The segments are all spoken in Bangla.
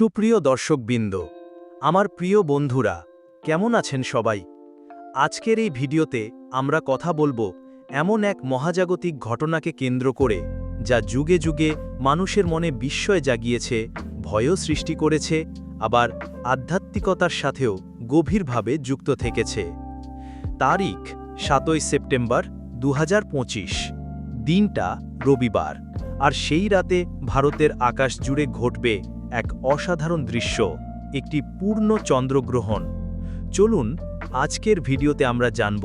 সুপ্রিয় দর্শকবৃন্দ, আমার প্রিয় বন্ধুরা, কেমন আছেন সবাই? আজকের এই ভিডিওতে আমরা কথা বলব এমন এক মহাজাগতিক ঘটনাকে কেন্দ্র করে, যা যুগে যুগে মানুষের মনে বিস্ময় জাগিয়েছে, ভয়ও সৃষ্টি করেছে, আবার আধ্যাত্মিকতার সাথেও গভীরভাবে যুক্ত থেকেছে। তারিখ, সাতই সেপ্টেম্বর দু হাজার পঁচিশ, দিনটা রবিবার, আর সেই রাতে ভারতের আকাশ জুড়ে ঘটবে এক অসাধারণ দৃশ্য, একটি পূর্ণ চন্দ্রগ্রহণ। চলুন, আজকের ভিডিওতে আমরা জানব,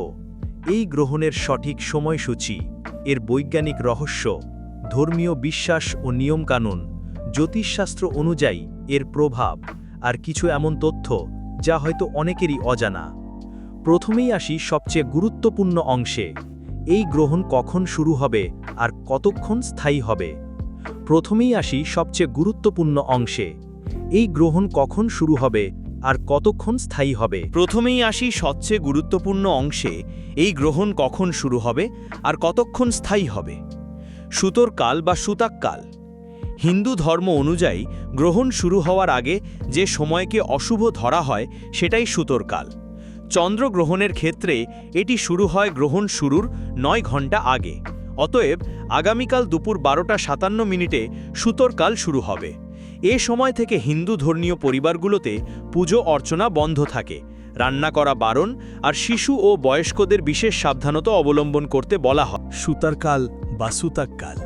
এই গ্রহণের সঠিক সময়সূচি, এর বৈজ্ঞানিক রহস্য, ধর্মীয় বিশ্বাস ও নিয়মকানুন, জ্যোতিষশাস্ত্র অনুযায়ী এর প্রভাব, আর কিছু এমন তথ্য যা হয়তো অনেকেরই অজানা। প্রথমেই আসি সবচেয়ে গুরুত্বপূর্ণ অংশে, এই গ্রহণ কখন শুরু হবে আর কতক্ষণ স্থায়ী হবে? প্রথমেই আসি সবচেয়ে গুরুত্বপূর্ণ অংশে। এই গ্রহণ কখন শুরু হবে আর কতক্ষণ স্থায়ী হবে? প্রথমেই আসি সবচেয়ে গুরুত্বপূর্ণ অংশে, এই গ্রহণ কখন শুরু হবে আর কতক্ষণ স্থায়ী হবে? সুতোর কাল বা সুতাক কাল। হিন্দু ধর্ম অনুযায়ী গ্রহণ শুরু হওয়ার আগে যে সময়কে অশুভ ধরা হয় সেটাই সুতোর কাল। চন্দ্রগ্রহণের ক্ষেত্রে এটি শুরু হয় গ্রহণ শুরুর নয় ঘণ্টা আগে। অতএব আগামীকাল দুপুর বারোটা সাতান্ন মিনিটে সুতরকাল শুরু হবে। এ সময় থেকে হিন্দু ধর্মীয় পরিবারগুলোতে পুজো অর্চনা বন্ধ থাকে। রান্না করা বারণ আর শিশু ও বয়স্কদের বিশেষ সাবধানতা অবলম্বন করতে বলা হয়। সুতারকাল বা সুতাককাল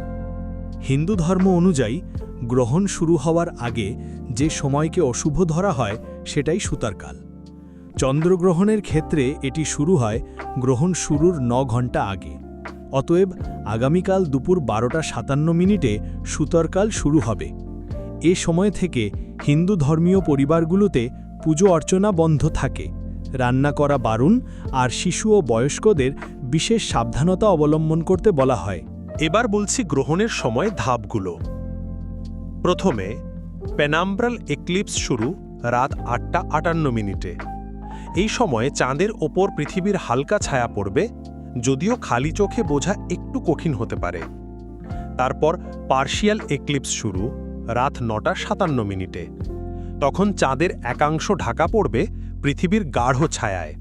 হিন্দু ধর্ম অনুযায়ী গ্রহণ শুরু হওয়ার আগে যে সময়কে অশুভ ধরা হয়, সেটাই সুতারকাল চন্দ্রগ্রহণের ক্ষেত্রে এটি শুরু হয় গ্রহণ শুরুর ন ঘণ্টা আগে। অতএব আগামীকাল দুপুর বারোটা সাতান্ন মিনিটে সুতরকাল শুরু হবে। এ সময় থেকে হিন্দু ধর্মীয় পরিবারগুলোতে পুজো অর্চনা বন্ধ থাকে। রান্না করা বারণ আর শিশু ও বয়স্কদের বিশেষ সাবধানতা অবলম্বন করতে বলা হয়। এবার বলছি গ্রহণের সময় ধাপগুলো। প্রথমে, পেনাম্ব্রাল এক্লিপস শুরু রাত আটটা আটান্ন মিনিটে। এই সময়ে চাঁদের ওপর পৃথিবীর হালকা ছায়া পড়বে যদিও খালি চোখে বোঝা একটু কঠিন হতে পারে। তারপর পার্শিয়াল এক্লিপস শুরু, রাত নটা সাতান্ন মিনিটে। তখন চাঁদের একাংশ ঢাকা পড়বে পৃথিবীর গাঢ় ছায়ায়।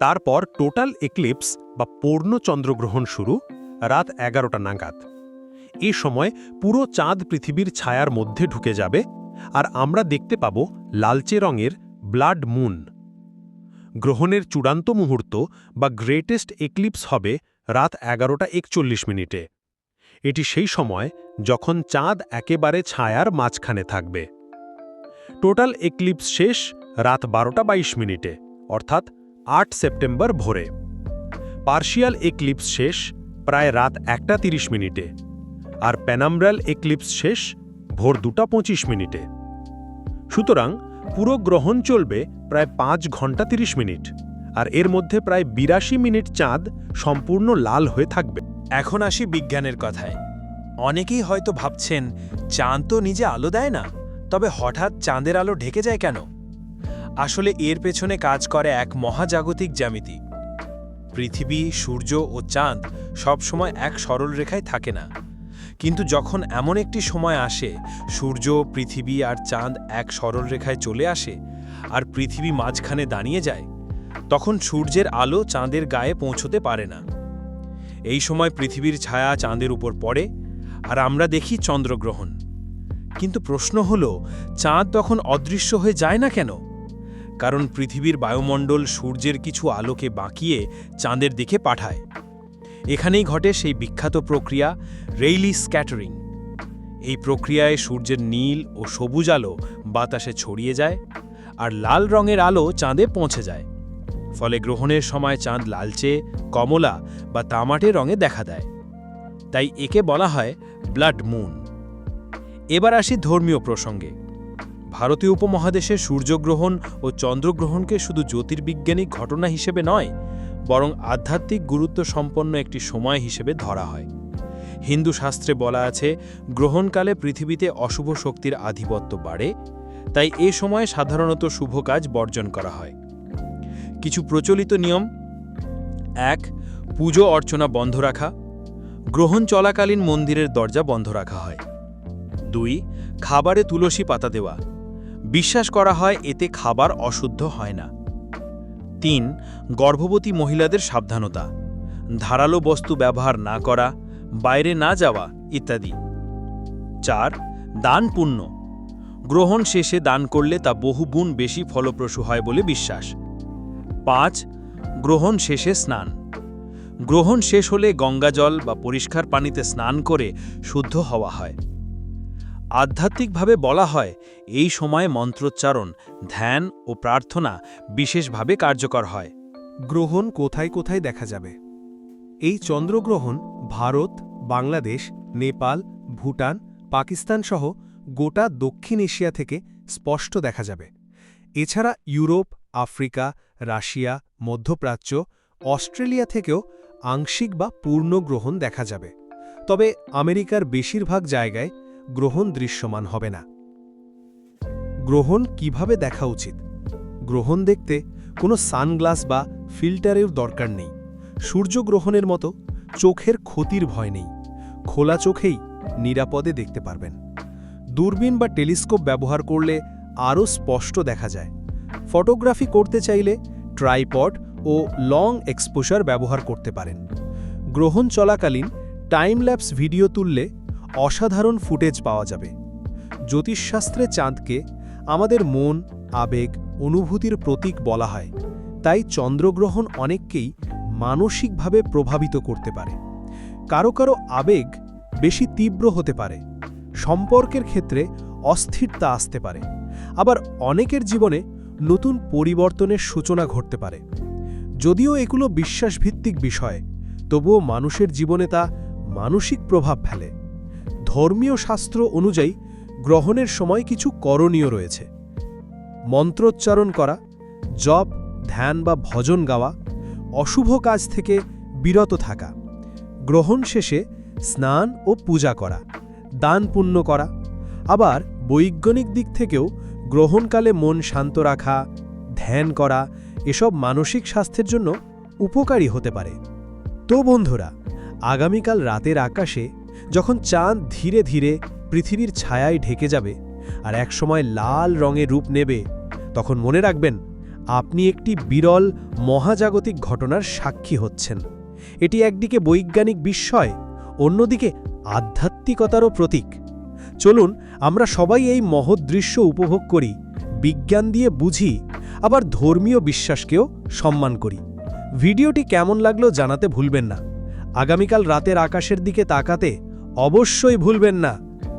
তারপর টোটাল এক্লিপস বা পূর্ণ চন্দ্রগ্রহণ শুরু, রাত এগারোটা নাগাদ। এ সময় পুরো চাঁদ পৃথিবীর ছায়ার মধ্যে ঢুকে যাবে, আর আমরা দেখতে পাব লালচে রঙের ব্লাড মুন। গ্রহণের চূড়ান্ত মুহূর্ত বা গ্রেটেস্ট এক্লিপস হবে রাত এগারোটা একচল্লিশ মিনিটে। এটি সেই সময় যখন চাঁদ একেবারে ছায়ার মাঝখানে থাকবে। টোটাল এক্লিপস শেষ রাত বারোটা বাইশ মিনিটে, অর্থাৎ আট সেপ্টেম্বর ভোরে। পার্শিয়াল এক্লিপস শেষ প্রায় রাত একটা তিরিশ মিনিটে আর প্যানাম্ব্রাল এক্লিপস শেষ ভোর দুটা পঁচিশ মিনিটে। সুতরাং পুরো গ্রহণ চলবে প্রায় পাঁচ ঘণ্টা তিরিশ মিনিট। আর এর মধ্যে প্রায় বিরাশি মিনিট চাঁদ সম্পূর্ণ লাল হয়ে থাকবে। এখন আসি বিজ্ঞানের কথায়। অনেকেই হয়তো ভাবছেন, চাঁদ তো নিজে আলো দেয় না, তবে হঠাৎ চাঁদের আলো ঢেকে যায় কেন? আসলে এর পেছনে কাজ করে এক মহাজাগতিক জ্যামিতি। পৃথিবী, সূর্য ও চাঁদ সবসময় এক সরল রেখায় থাকে না। কিন্তু যখন এমন একটি সময় আসে, সূর্য, পৃথিবী আর চাঁদ এক সরল রেখায় চলে আসে আর পৃথিবী মাঝখানে দাঁড়িয়ে যায়, তখন সূর্যের আলো চাঁদের গায়ে পৌঁছতে পারে না। এই সময় পৃথিবীর ছায়া চাঁদের উপর পড়ে আর আমরা দেখি চন্দ্রগ্রহণ। কিন্তু প্রশ্ন হল, চাঁদ তখন অদৃশ্য হয়ে যায় না কেন? কারণ পৃথিবীর বায়ুমণ্ডল সূর্যের কিছু আলোকে বাঁকিয়ে চাঁদের দিকে পাঠায়। এখানেই ঘটে সেই বিখ্যাত প্রক্রিয়া রেইলি স্ক্যাটারিং এই প্রক্রিয়ায় সূর্যের নীল ও সবুজ আলো বাতাসে ছড়িয়ে যায় আর লাল রঙের আলো চাঁদে পৌঁছে যায়। ফলে গ্রহণের সময় চাঁদ লালচে, কমলা বা তামাটে রঙে দেখা দেয়। তাই একে বলা হয় ব্লাড মুন। এবার আসি ধর্মীয় প্রসঙ্গে। ভারতীয় উপমহাদেশে সূর্যগ্রহণ ও চন্দ্রগ্রহণকে শুধু জ্যোতির্বিজ্ঞানিক ঘটনা হিসেবে নয় বরং আধ্যাত্মিক গুরুত্ব সম্পন্ন একটি সময় হিসেবে ধরা হয়। হিন্দু শাস্ত্রে বলা আছে, গ্রহণকালে পৃথিবীতে অশুভ শক্তির আধিপত্য বাড়ে, তাই এ সময় সাধারণত শুভ কাজ বর্জন করা হয়। কিছু প্রচলিত নিয়ম, এক, পুজো অর্চনা বন্ধ রাখা, গ্রহণ চলাকালীন মন্দিরের দরজা বন্ধ রাখা হয়। দুই, খাবারে তুলসী পাতা দেওয়া, বিশ্বাস করা হয় এতে খাবার অশুদ্ধ হয় না। তিন, গর্ভবতী মহিলাদের সাবধানতা। ধারালো বস্তু ব্যবহার না করা, বাইরে না যাওয়া ইত্যাদি। চার দান পুণ্য গ্রহণ শেষে দান করলে তা বহুগুণ বেশি ফলপ্রসূ হয় বলে বিশ্বাস। পাঁচ, গ্রহণ শেষে স্নান। গ্রহণ শেষ হলে গঙ্গাজল বা পরিষ্কার পানিতে স্নান করে শুদ্ধ হওয়া হয়। আধ্যাত্মিকভাবে বলা হয়, এই সময়ে মন্ত্রোচ্চারণ, ধ্যান ও প্রার্থনা বিশেষভাবে কার্যকর হয়। গ্রহণ কোথায় কোথায় দেখা যাবে? এই চন্দ্রগ্রহণ ভারত, বাংলাদেশ, নেপাল, ভুটান, পাকিস্তান সহ গোটা দক্ষিণ এশিয়া থেকে স্পষ্ট দেখা যাবে। এছাড়া ইউরোপ, আফ্রিকা, রাশিয়া, মধ্যপ্রাচ্য, অস্ট্রেলিয়া থেকেও আংশিক বা পূর্ণ গ্রহণ দেখা যাবে। তবে আমেরিকার বেশিরভাগ জায়গায় গ্রহণ দৃশ্যমান হবে না। গ্রহণ কীভাবে দেখা উচিত? গ্রহণ দেখতে কোনো সানগ্লাস বা ফিল্টারের দরকার নেই। সূর্যগ্রহণের মতো চোখের ক্ষতির ভয় নেই। খোলা চোখেই নিরাপদে দেখতে পারবেন। দূরবীন বা টেলিস্কোপ ব্যবহার করলে আরও স্পষ্ট দেখা যায়। ফটোগ্রাফি করতে চাইলে ট্রাইপড ও লং এক্সপোজার ব্যবহার করতে পারেন। গ্রহণ চলাকালীন টাইম ল্যাপস ভিডিও তুললে অসাধারণ ফুটেজ পাওয়া যাবে। জ্যোতিষশাস্ত্রে চাঁদকে আমাদের মন, আবেগ, অনুভূতির প্রতীক বলা হয়। তাই চন্দ্রগ্রহণ অনেককেই মানসিকভাবে প্রভাবিত করতে পারে। কারও কারও আবেগ বেশি তীব্র হতে পারে। সম্পর্কের ক্ষেত্রে অস্থিরতা আসতে পারে। আবার অনেকের জীবনে নতুন পরিবর্তনের সূচনা ঘটতে পারে। যদিও এগুলো বিশ্বাসভিত্তিক বিষয়, তবুও মানুষের জীবনে তা মানসিক প্রভাব ফেলে। ধর্মীয় শাস্ত্র অনুযায়ী গ্রহণের সময় কিছু করণীয় রয়েছে। মন্ত্রোচ্চারণ করা, জপ, ধ্যান বা ভজন গাওয়া, অশুভ কাজ থেকে বিরত থাকা, গ্রহণ শেষে স্নান ও পূজা করা, দান পুণ্য করা, আবার বৈজ্ঞানিক দিক থেকেও গ্রহণকালে মন শান্ত রাখা, ধ্যান করা এসব মানসিক স্বাস্থ্যের জন্য উপকারী হতে পারে। তো বন্ধুরা, আগামীকাল রাতের আকাশে যখন চাঁদ ধীরে ধীরে পৃথিবীর ছায়ায় ঢেকে যাবে আর একসময় লাল রঙে রূপ নেবে, তখন মনে রাখবেন আপনি একটি বিরল মহাজাগতিক ঘটনার সাক্ষী হচ্ছেন। এটি একদিকে বৈজ্ঞানিক বিস্ময়, অন্যদিকে আধ্যাত্মিকতারও প্রতীক। চলুন আমরা সবাই এই মহৎ দৃশ্য উপভোগ করি, বিজ্ঞান দিয়ে বুঝি, আবার ধর্মীয় বিশ্বাসকেও সম্মান করি। ভিডিওটি কেমন লাগল জানাতে ভুলবেন না। আগামীকাল রাতের আকাশের দিকে তাকাতে অবশ্যই ভুলবেন না।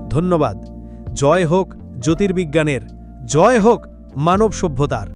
ধন্যবাদ। জয় হোক জ্যোতির্বিজ্ঞানের। জয় হোক মানব সভ্যতার।